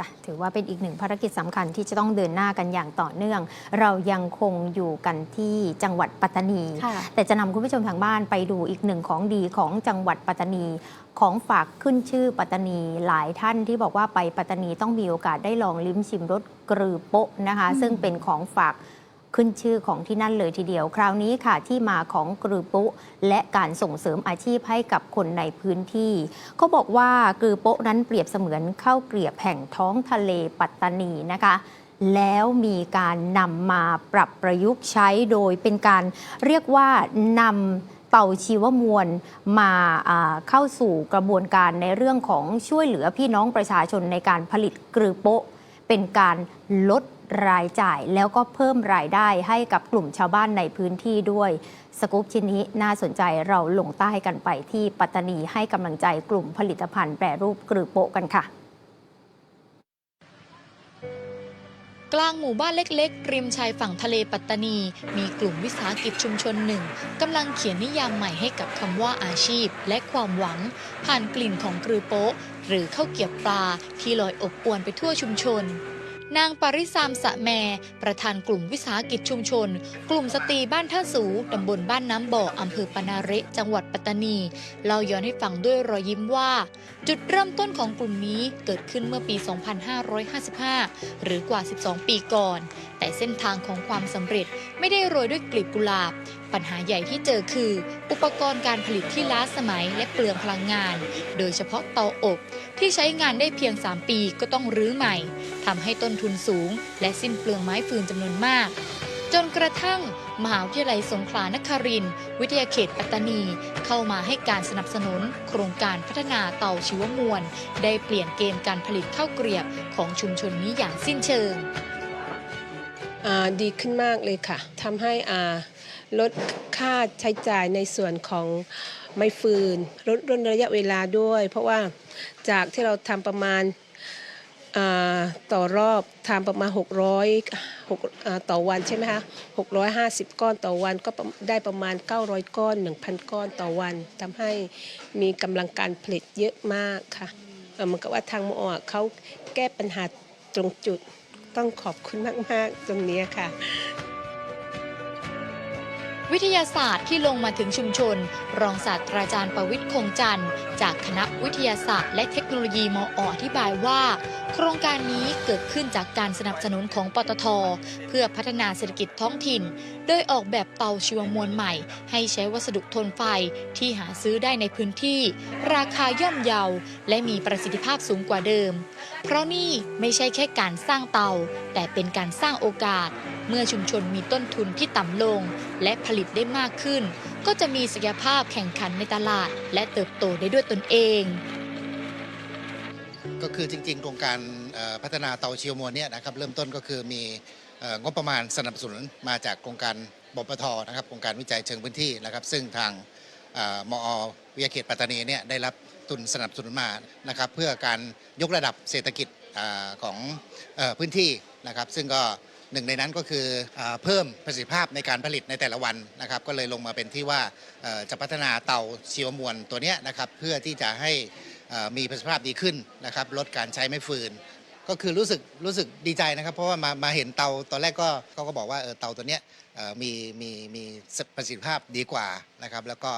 ค่ะถือว่าเป็นอีกหนึ่งภารกิจสำคัญที่จะต้องเดินหน้ากันอย่างต่อเนื่อง เรายังคงอยู่กันที่จังหวัดปัตตานีค่ะแต่จะนำคุณผู้ชมทางบ้านไปดูอีกหนึ่งของดีของจังหวัดปัตตานี ของฝากขึ้นชื่อปัตตานีหลายท่านที่บอกว่าไปปัตตานีต้องมีโอกาสได้ลองลิ้มชิมรสกรือโปะนะคะอืมซึ่งเป็นของฝาก ขึ้นชื่อของที่นั่นเลยทีเดียว คราวนี้ค่ะที่มาของกรือโปะและการส่งเสริมอาชีพให้กับคนในพื้นที่เขาบอกว่ากรือโปะนั้นเปรียบเสมือนข้าวเกลียบแห่งท้องทะเลปัตตานีนะคะแล้วมีการนำมาปรับประยุกต์ใช้โดยเป็นการเรียกว่านำเต่าชีวมวลมาอ่าเข้าสู่กระบวนการในเรื่องของช่วยเหลือพี่น้องประชาชนในการผลิตกรือโปะ เป็นการลดรายจ่ายแล้วก็เพิ่มรายได้ให้กับกลุ่มชาวบ้านในพื้นที่ด้วย สกู๊ปชิ้นนี้น่าสนใจเราลงใต้กันไปที่ปัตตานีให้กำลังใจกลุ่มผลิตภัณฑ์แปรรูปกรือโปะกันค่ะ กลางหมู่บ้านเล็กๆ ริมชายฝั่งทะเลปัตตานี มีกลุ่มวิสาหกิจชุมชนหนึ่งกำลังเขียนนิยามใหม่ให้กับคำว่าอาชีพ และความหวัง ผ่านกลิ่นของกรือโป๊ะ หรือข้าวเกรียบปลาที่ลอยอบอวนไปทั่วชุมชน นางปริสามสะแม ประธานกลุ่มวิสาหกิจชุมชน กลุ่มสตรีบ้านท่าสูตำบลบ้านน้ำบ่ออำเภอปานาเระจังหวัดปัตตานีเล่าย้อนให้ฟังด้วยรอยยิ้มว่า จุดเริ่มต้นของกลุ่มนี้เกิดขึ้นเมื่อปี 2555 หรือกว่า 12 ปีก่อน แต่เส้นทางของความสำเร็จไม่ได้โรยด้วยกลีบกุหลาบ ปัญหาใหญ่ที่เจอคือ อุปกรณ์การผลิตที่ล้าสมัยและเปลืองพลังงาน โดยเฉพาะเตาอบ ที่ใช้งานได้เพียง 3 ปีก็ต้องรื้อใหม่ทำให้ต้นทุนสูง และสิ้นเปลืองไม้ฟืนจำนวนมาก จนกระทั่ง มหาวิทยาลัยสงขลานครินวิทยาเขตปัตตานี เข้ามาให้การสนับสนุน โครงการพัฒนาเตาชีวมวล ได้เปลี่ยนเกมการผลิตข้าวเกรียบของชุมชนนี้อย่างสิ้นเชิงดีขึ้นมากเลยค่ะทำให้อ่า ลดค่าใช้จ่ายในส่วนของไม้ฟืนลดลดระยะเวลาด้วย เพราะว่าจากที่เราทำประมาณต่อรอบทำประมาณ 600หกอ่าต่อวันใช่ไหมคะ 650 ก้อนต่อวันก็ได้ประมาณ 900 ก้อน 1,000 ก้อนต่อวันทำให้มีกำลังการผลิตเยอะมากค่ะเหมือนกับว่าทางมอเขาแก้ปัญหาตรงจุดต้องขอบคุณมาก ๆ ตรงนี้ค่ะ วิทยาศาสตร์ที่ลงมาถึงชุมชน รองศาสตราจารย์ประวิทย์คงจันทร์ จากคณะวิทยาศาสตร์ และเทคโนโลยีมออธิบายว่า โครงการนี้เกิดขึ้นจากการสนับสนุนของปตท เพื่อพัฒนาเศรษฐกิจท้องถิ่น โดยออกแบบเตาชีวมวลใหม่ ให้ใช้วัสดุทนไฟที่หาซื้อได้ในพื้นที่ ราคาย่อมเยา และมีประสิทธิภาพสูงกว่าเดิม เพราะนี่ไม่ใช่แค่การสร้างเตา แต่เป็นการสร้างโอกาส เมื่อชุมชนมีต้นทุนที่ต่ำลง และผลิตได้มากขึ้น ก็จะมีศักยภาพแข่งขันในตลาด และเติบโตได้ด้วยตนเอง ก็คือจริงๆ โครงการพัฒนาเตาเชียวมวลเนี่ยนะครับเริ่มต้นก็คือมีงบประมาณสนับสนุนมาจากโครงการบปทนะครับโครงการวิจัยเชิงพื้นที่นะครับ ซึ่งทางมอวิทยาเขตปัตตานีเนี่ยได้รับทุนสนับสนุนมานะครับเพื่อการยกระดับเศรษฐกิจของพื้นที่นะครับ ซึ่งก็ หนึ่งในนั้นก็คือเพิ่มประสิทธิภาพในการผลิตในแต่ละวันนะครับก็เลยลงมาเป็นที่ว่าจะพัฒนาเตาชีวมวลตัวนี้นะครับเพื่อที่จะให้มีประสิทธิภาพดีขึ้นนะครับลดการใช้ไม้ฟืน ก็คือรู้สึกรู้สึกดีใจนะครับ เพราะว่ามามาเห็นเตาตอนแรกก็เขาก็บอกว่าเออเตาตัวเนี้ยมีมีมีประสิทธิภาพดีกว่านะครับแล้วก็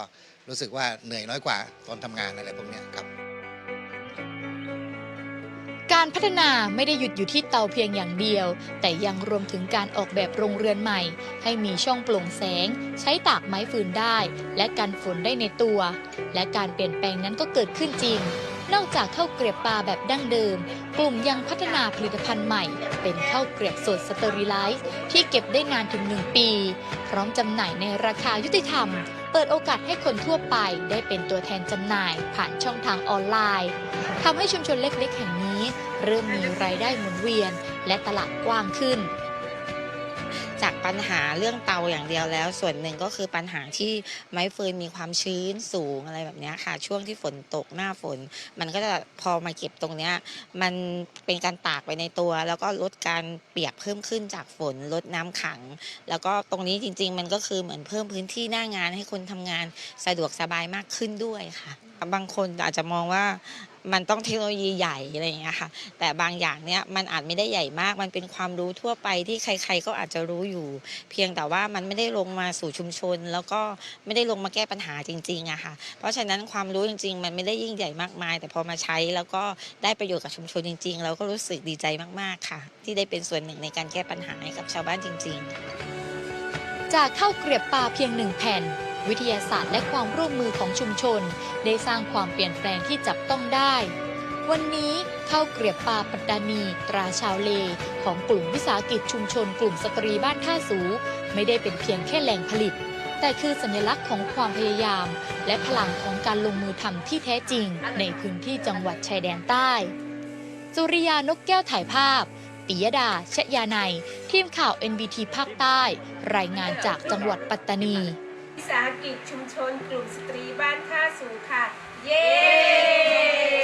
รู้สึกว่าเหนื่อยน้อยกว่าตอนทำงานอะไรพวกนี้ครับ การพัฒนาไม่ได้หยุดอยู่ที่เตาเพียงอย่างเดียว แต่ยังรวมถึงการออกแบบโรงเรือนใหม่ ให้มีช่องโปร่งแสง ใช้ตากไม้ฟืนได้ และกันฝนได้ในตัว และการเปลี่ยนแปลงนั้นก็เกิดขึ้นจริง นอกจากข้าวเกรียบปลาแบบดั้งเดิม กลุ่มยังพัฒนาผลิตภัณฑ์ใหม่ เป็นข้าวเกรียบสดสเตอริไลซ์ที่เก็บได้นานถึง 1 ปี พร้อมจำหน่ายในราคายุติธรรม เปิดโอกาสให้คนทั่วไปได้เป็นตัวแทนจำหน่ายผ่านช่องทางออนไลน์ทำให้ชุมชนเล็กๆ แห่งนี้ เริ่มมีรายได้หมุนเวียน และตลาดกว้างขึ้น จากปัญหาเรื่องเตาอย่างเดียวแล้ว ส่วนหนึ่งก็คือปัญหาที่ไม้ฟืนมีความชื้นสูงอะไรแบบนี้ค่ะ ช่วงที่ฝนตกหน้าฝน มันก็จะพอมาเก็บตรงเนี้ยมันเป็นการตากไปในตัว แล้วก็ลดการเปียกเพิ่มขึ้นจากฝนลดน้ำขัง แล้วก็ตรงนี้จริง ๆ มันก็คือเหมือนเพิ่มพื้นที่หน้างานให้คนทำงานสะดวกสบายมากขึ้นด้วยค่ะ บางคนอาจจะมองว่า มันต้องเทคโนโลยีใหญ่อะไรอย่างเงี้ยค่ะ แต่บางอย่างเนี่ยมันอาจไม่ได้ใหญ่มาก มันเป็นความรู้ทั่วไปที่ใคร ๆ ก็อาจจะรู้อยู่ เพียงแต่ว่ามันไม่ได้ลงมาสู่ชุมชน แล้วก็ไม่ได้ลงมาแก้ปัญหาจริงๆอะค่ะ เพราะฉะนั้นความรู้จริง ๆ มันไม่ได้ยิ่งใหญ่มากมาย แต่พอมาใช้แล้วก็ได้ประโยชน์กับชุมชนจริง ๆ เราก็รู้สึกดีใจมากๆค่ะ ที่ได้เป็นส่วนหนึ่งในการแก้ปัญหาให้กับชาวบ้านจริง ๆ จากข้าวเกรียบปลาเพียงหนึ่งแผ่น วิทยาศาสตร์และความร่วมมือของชุมชน ได้สร้างความเปลี่ยนแปลงที่จับต้องได้ วันนี้ข้าวเกรียบปลาปัตตานี ตราชาวเล ของกลุ่มวิสาหกิจชุมชน กลุ่มสตรีบ้านท่าสู ไม่ได้เป็นเพียงแค่แหล่งผลิต แต่คือสัญลักษณ์ของความพยายาม และพลังของการลงมือทำที่แท้จริง ในพื้นที่จังหวัดชายแดนใต้สุริยานกแก้วถ่ายภาพปิยดา ชยานัย ทีมข่าว NBT ภาคใต้ รายงานจากจังหวัดปัตตานี วิสาหกิจชุมชนกลุ่มสตรีบ้านท่าสูงค่ะ เย้